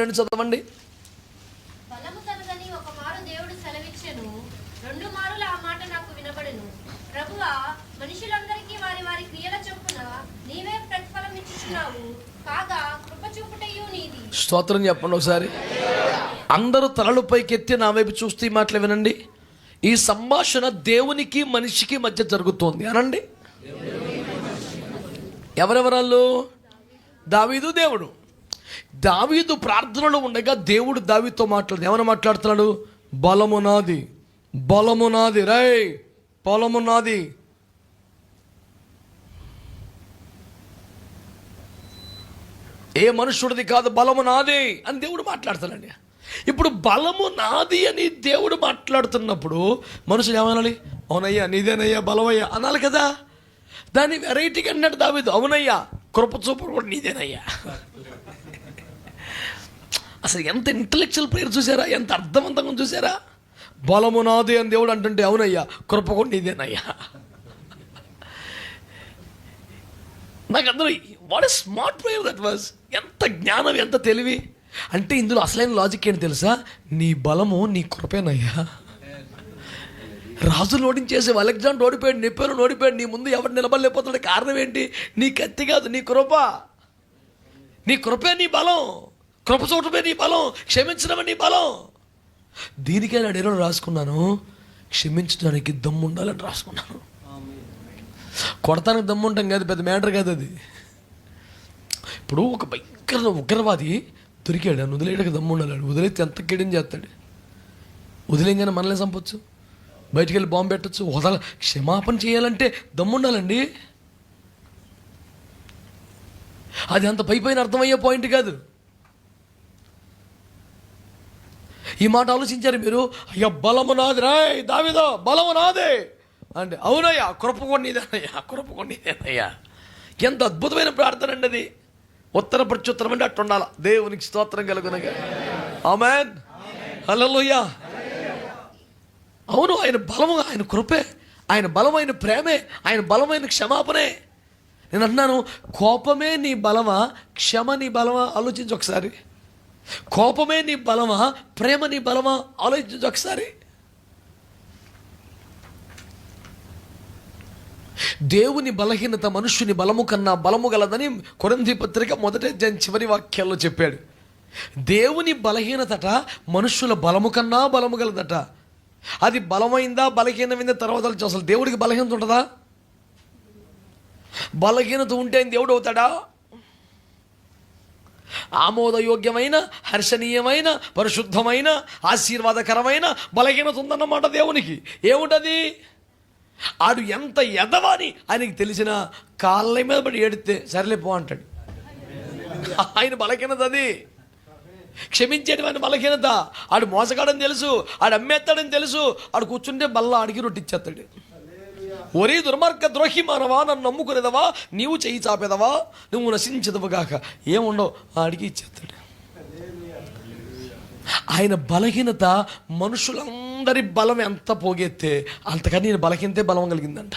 రెండు చదవండి. రెండు మారులు ఆ మాట నాకు వినబడెను. ప్రభువా మనుషులందరికీ వారి వారి క్రియల చొప్పున నీవే ప్రతిఫలం ఇచ్చుచున్నావు. కాగా కృప చూపుటయు నీది. స్తోత్రం చెప్పండి ఒకసారి. అందరూ తలలు పైకెత్తి నా వైపు చూస్తూ ఈ మాటలు వినండి. ఈ సంభాషణ దేవునికి మనిషికి మధ్య జరుగుతోంది. అనండి. ఎవరెవరాళ్ళు దావీదు దేవుడు. దావీదు ప్రార్థనలో ఉండగా దేవుడు దావీతో మాట్లాడు. ఏమైనా మాట్లాడుతున్నాడు? బలము నాది బలము నాది రై బలము నాది. ఏ మనుషుడిది కాదు బలము నాది అని దేవుడు మాట్లాడుతాడండి ఇప్పుడు బలము నాది అని దేవుడు మాట్లాడుతున్నప్పుడు మనుషులు ఏమనాలి? అవునయ్యా నీదేనయ్యా బలమయ్యా అనాలి కదా. దాన్ని వెరైటీగా అన్నాడు దావేదు అవునయ్యా కృప చూపు కూడా నీదేనయ్యా. అసలు ఎంత ఇంటలెక్చువల్ ప్రేయర్ చూసారా? ఎంత అర్థవంతంగా చూసారా? బలము నాది అని దేవుడు అంటుంటే అవునయ్యా కృపకుండా కూడా నీదేనయ్యా. నాకు అందరూ what smart prayer that was ఎంత జ్ఞానం ఎంత తెలివి. అంటే ఇందులో అసలైన లాజిక్ ఏంటి తెలుసా? నీ బలము నీ కృపేనయ్యా. రాజులు ఓడించేసి అలెగ్జాండర్ ఓడిపోయాడు నెప్పేరు ఓడిపోయాడు నీ ముందు ఎవరు నిలబడలేకపోతున్నాడు కారణం ఏంటి? నీ కత్తి కాదు నీ కృప. నీ కృపే నీ బలం. కృప చూడటమే నీ బలం క్షమించడమే నీ బలం. దీనికే నా డేలో రాసుకున్నాను? క్షమించడానికి దమ్ము ఉండాలని రాసుకున్నాను. కొడతానికి దమ్ము ఉంటాం కాదు పెద్ద మ్యాటర్ కాదు అది. ఇప్పుడు ఒక భయంకర ఉగ్రవాది దొరికాడు అని వదిలేయడానికి దమ్ము ఉండాలి వదిలేస్తే ఎంత కేడం చేస్తాడు? వదిలేయంగానే మనల్ని చంపొచ్చు? బయటికి వెళ్ళి బాంబు పెట్టచ్చు? వదల క్షమాపణ చేయాలంటే దమ్ము ఉండాలండి అది అంత పై పైన అర్థమయ్యే పాయింట్ కాదు. ఈ మాట ఆలోచించారు మీరు? అయ్యా బలము నాది రాయ్ దావిదో బలము నాదే అంటే అవునయ్యా కృప కొన్నిదేనయ్యా కృప కొన్నిదేనయ్యా. ఎంత అద్భుతమైన ప్రార్థన అండి అది. ఉత్తర ప్రత్యుత్తరం అంటే అట్టు ఉండాల. దేవునికి స్తోత్రం కలుగునగా. ఆమెన్. హలోయ్యా అవును ఆయన బలము ఆయన కృపే ఆయన బలమైన ప్రేమే ఆయన బలమైన క్షమాపణే. నేను అన్నాను కోపమే నీ బలమా క్షమ నీ బలమా? ఆలోచించు ఒకసారి. కోపమే నీ బలమా? ప్రేమ నీ బలమా? ఆలోచించు ఒకసారి. దేవుని బలహీనత మనుష్యుని బలము కన్నా బలము గలదని కొరంది పత్రిక మొదటి చివరి వాక్యాల్లో చెప్పాడు. దేవుని బలహీనతట మనుష్యుల బలము కన్నా బలము గలదట. అది బలమైందా బలహీనమైందా తర్వాత అసలు దేవుడికి బలహీనత ఉంటుందా? బలహీనత ఉంటే ఆయన దేవుడు అవుతాడా? ఆమోదయోగ్యమైన హర్షణీయమైన పరిశుద్ధమైన ఆశీర్వాదకరమైన బలహీనత ఉందన్నమాట దేవునికి. ఏముంటది? ఆడు ఎంత ఎదవని ఆయనకి తెలిసిన కాళ్ళ మీద పడి ఏడితే సరేలే అంటాడు. ఆయన బలహీనత అది. క్షమించేటువంటి బలహీనత. ఆడు మోసగాడని తెలుసు ఆడు అమ్మేస్తాడని తెలుసు ఆడు కూర్చుంటే బల్ల ఆడికి రొట్టిచ్చేస్తాడు ఒరే దుర్మార్గ ద్రోహి మానవా నన్ను నమ్ముకునేదవా? నీవు చెయ్యి చాపేదవా? నువ్వు నశించదవుగాక ఏముండవు? ఆడికి ఇచ్చేస్తాడు. ఆయన బలహీనత మనుషులందరి బలం ఎంత పోగెత్తే అంతకని నేను బలహీనతే బలం కలిగిందంట.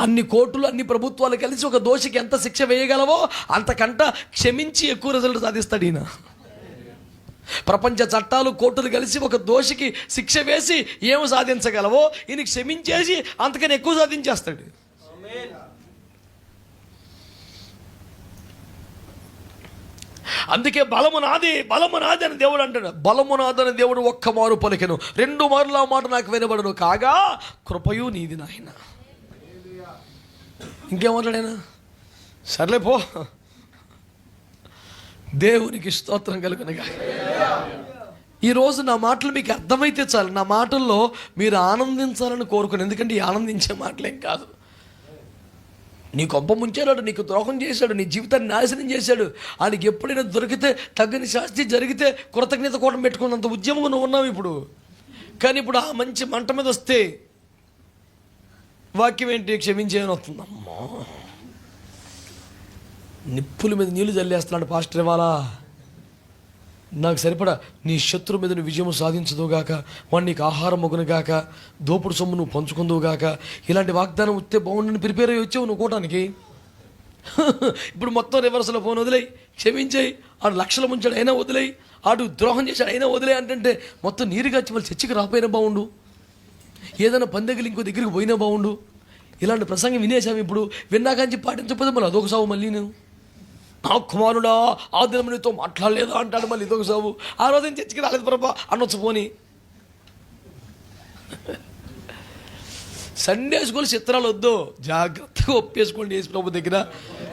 అన్ని కోర్టులు అన్ని ప్రభుత్వాలు కలిసి ఒక దోషికి ఎంత శిక్ష వేయగలవో అంతకంట క్షమించి ఎక్కువ రిజల్ట్ సాధిస్తాడు ఈయన. ప్రపంచ చట్టాలు కోర్టులు కలిసి ఒక దోషికి శిక్ష వేసి ఏమి సాధించగలవో ఈయన క్షమించేసి అంతకని ఎక్కువ సాధించేస్తాడు. అందుకే బలము నాది బలము నాది అని దేవుడు అంటాడు బలము నాదని దేవుడు ఒక్క మారు పలికెను. రెండు మారులు ఆ మాట నాకు వినబడను. కాగా కృపయు నీది నాయన. ఇంకేం సర్లే పో. దేవునికి స్తోత్రం కలుగునగా ఈరోజు నా మాటలు మీకు అర్థమైతే చాలు. నా మాటల్లో మీరు ఆనందించాలని కోరుకుని ఎందుకంటే ఈ ఆనందించే మాటలేం కాదు. నీ కొంప ముంచాడు నీకు ద్రోహం చేశాడు నీ జీవితాన్ని నాశనం చేశాడు. ఆయనకి ఎప్పుడైనా దొరికితే తగ్గని శాస్తి జరిగితే కృతజ్ఞత కూడా పెట్టుకున్నంత ఉద్యమం నువ్వు ఉన్నావు ఇప్పుడు. కానీ ఇప్పుడు ఆ మంచి మంట మీద వస్తే వాక్యం ఏంటి? క్షమించేయని వస్తుంది అమ్మా నిప్పుల మీద నీళ్ళు చల్లేస్తున్నాడు పాస్టర్ ఇవాళ. నాకు సరిపడా నీ శత్రు మీద నువ్వు విజయం సాధించదుగాక వాడు నీకు ఆహారం మొగునుగాక దోపుడు సొమ్ము నువ్వు పంచుకుందువుగాక ఇలాంటి వాగ్దానం వస్తే బాగుండని ప్రిపేర్ అయ్యి వచ్చావు నువ్వు కూటానికి. ఇప్పుడు మొత్తం రివర్స్లో ఫోన్ వదిలేయి క్షమించేయి ఆడు లక్షల ముంచాడు అయినా వదిలేయి ఆడు ద్రోహం చేశాడు అయినా వదిలే అంటే మొత్తం నీరు వచ్చి వాళ్ళు చర్చికి రాకపోయినా బాగుండు. ఏదైనా పందెగలు ఇంకో దగ్గరికి పోయినా బాగుండు. ఇలాంటి ప్రసంగం వినేసాము ఇప్పుడు విన్నాకని చెప్పి పాటించకపోతే మళ్ళీ అదొక సావు మళ్ళీ నేను. నా కుమారుడా ఆ దినం నీతో మాట్లాడలేదు? అంటాడు మళ్ళీ ఇదొక సాబు. ఆ రోజు నేను చర్చికి రాలేదు ప్రభా అనొచ్చు పోని. సండే స్కూల్ చిత్రాలు వద్దు. జాగ్రత్తగా ఒప్పేసుకోండి యేసు ప్రభు దగ్గర.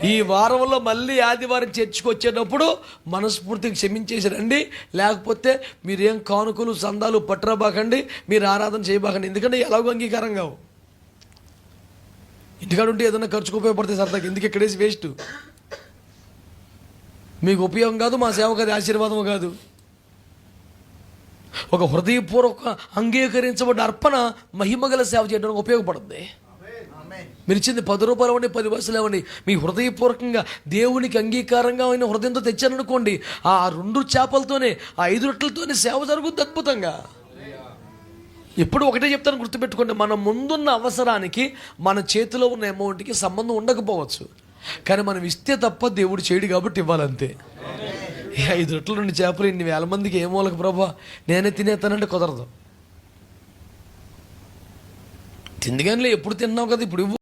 ఈ వారంలో మళ్ళీ ఆదివారం చర్చికి వచ్చేటప్పుడు మనస్ఫూర్తిగా క్షమించేసిరండి లేకపోతే మీరేం కానుకలు సందాలు పట్టరాబాకండి. మీరు ఆరాధన చేయబాకండి. ఎందుకంటే ఎలాగో అంగీకారం కావు. ఇంటికాడ ఉంటే ఏదైనా ఖర్చుకు ఉపయోగపడతాయి సరదాకి ఎందుకు ఇక్కడేసి వేస్ట్ మీకు ఉపయోగం కాదు మా సేవకు అది ఆశీర్వాదం కాదు. ఒక హృదయపూర్వక అంగీకరించబడ్డ అర్పణ మహిమగల సేవ చేయడానికి ఉపయోగపడుతుంది. మీరు ఇచ్చింది పది రూపాయలు ఇవ్వండి పది పైసలు ఇవ్వండి. మీ హృదయపూర్వకంగా దేవునికి అంగీకారంగా అయిన హృదయంతో తెచ్చారనుకోండి ఆ రెండు చేపలతోనే ఆ ఐదు రొట్టెలతోనే సేవ జరుగుద్ది అద్భుతంగా. ఎప్పుడు ఒకటే చెప్తాను గుర్తుపెట్టుకోండి మన ముందున్న అవసరానికి మన చేతిలో ఉన్న అమౌంట్కి సంబంధం ఉండకపోవచ్చు. కానీ మనం ఇస్తే తప్ప దేవుడు చేయడు కాబట్టి ఇవ్వాలంతే. ఐదు రొట్టెల రెండు చేపలు ఇన్ని వేల మందికి ఏ మూలక ప్రభా? నేనే తినేస్తానంటే కుదరదు. తిందిగానే ఎప్పుడు తిన్నావు కదా? ఇప్పుడు ఇవ్వు.